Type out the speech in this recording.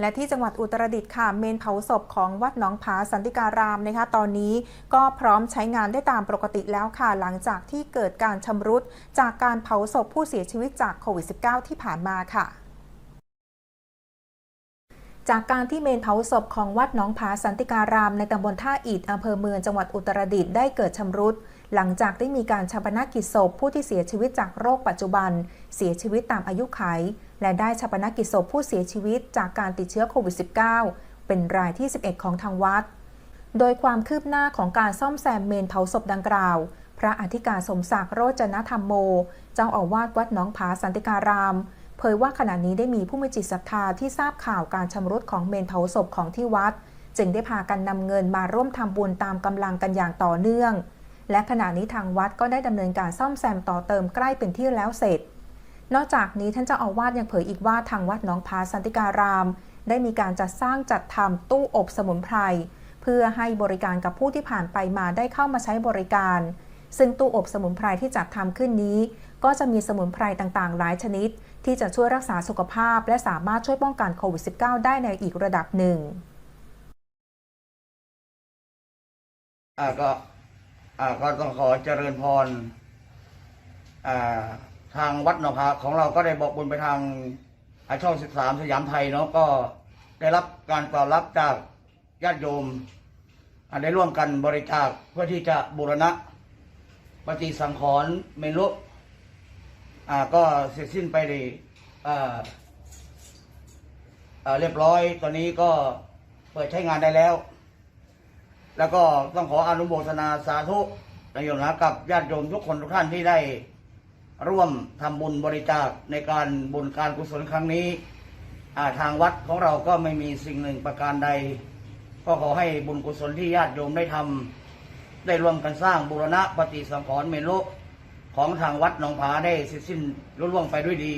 และที่จังหวัดอุตรดิตถ์ค่ะ เมนเผาศพของวัดหนองผาสันติการามนะคะ ตอนนี้ก็พร้อมใช้งานได้ตามปกติแล้วค่ะ หลังจากที่เกิดการชำรุดจากการเผาศพผู้เสียชีวิตจากโควิด -19 ที่ผ่านมาค่ะ จากการที่เมนเผาศพของวัดหนองผาสันติการามในตำบลท่าอิฐอำเภอเมืองจังหวัดอุตรดิตถ์ได้เกิดชำรุด หลังจากได้มีการชาปนกิจศพผู้ที่เสียชีวิตจากโรคปัจจุบัน เสียชีวิตตามอายุไข และได้ชาปนกิจศพผู้เสียชีวิตจากการติดเชื้อโควิด -19 เป็นรายที่ 11 ของทางวัด โดยความคืบหน้าของการซ่อมแซมเมนเผาศพดังกล่าว พระอธิการสมศักดิ์โรจนธรรมโม เจ้าอาวาสวัดหนองผาสันติการาม เผยว่าขณะนี้ได้มีผู้มีจิตศรัทธาที่ทราบข่าวการชำรุดของเมนเผาศพของที่วัด จึงได้พากันนำเงินมาร่วมทำบุญตามกำลังกันอย่างต่อเนื่อง และขณะนี้ทางวัดก็ได้ดำเนินการซ่อมแซมต่อเติมใกล้เป็นที่แล้วเสร็จ นอกจากนี้ท่านเจ้าอาวาสยังเผยอีกว่าทางวัดหนองผาสันติการาม ได้มีการจัดสร้างจัดทำตู้อบสมุนไพรเพื่อให้บริการกับผู้ที่ผ่านไปมาได้เข้ามาใช้บริการ ซึ่งตู้อบสมุนไพรที่จัดทำขึ้นนี้ ก็จะมีสมุนไพรต่างๆ หลายชนิด ที่จะช่วยรักษาสุขภาพ และสามารถช่วยป้องกันโควิด -19 ได้ในอีกระดับหนึ่งอ่าก็อ่าก็ต้องขอเจริญพรอ่าทางวัดหนองพาของเราก็ได้บอกบุญไปทางอาช่องสิบสามสยามไทยเนาะก็ได้รับการตอบรับจากญาติโยมอ่าได้ร่วมกันบริจาคเพื่อที่จะบูรณะ ปฏิสังขรณ์เมลุอ่าก็เสร็จสิ้นไปดีอ่าอ่าเรียบร้อยตอนนี้ก็เปิดใช้งานได้แล้ว แล้วก็ต้องขออนุโมทนาสาธุนโยมนะกับญาติโยมทุกคนทุกท่านที่ได้ร่วมทำบุญบริจาคในการบุญการกุศลครั้งนี้ทางวัดของเราก็ไม่มีสิ่งหนึ่งประการใด ก็ขอให้บุญกุศลที่ญาติโยมได้ทำ ได้ร่วมกันสร้างบูรณะปฏิสังขรณ์เมโลของทางวัดหนองผาได้เสร็จสิ้นรุ่ล่วงไปด้วยดี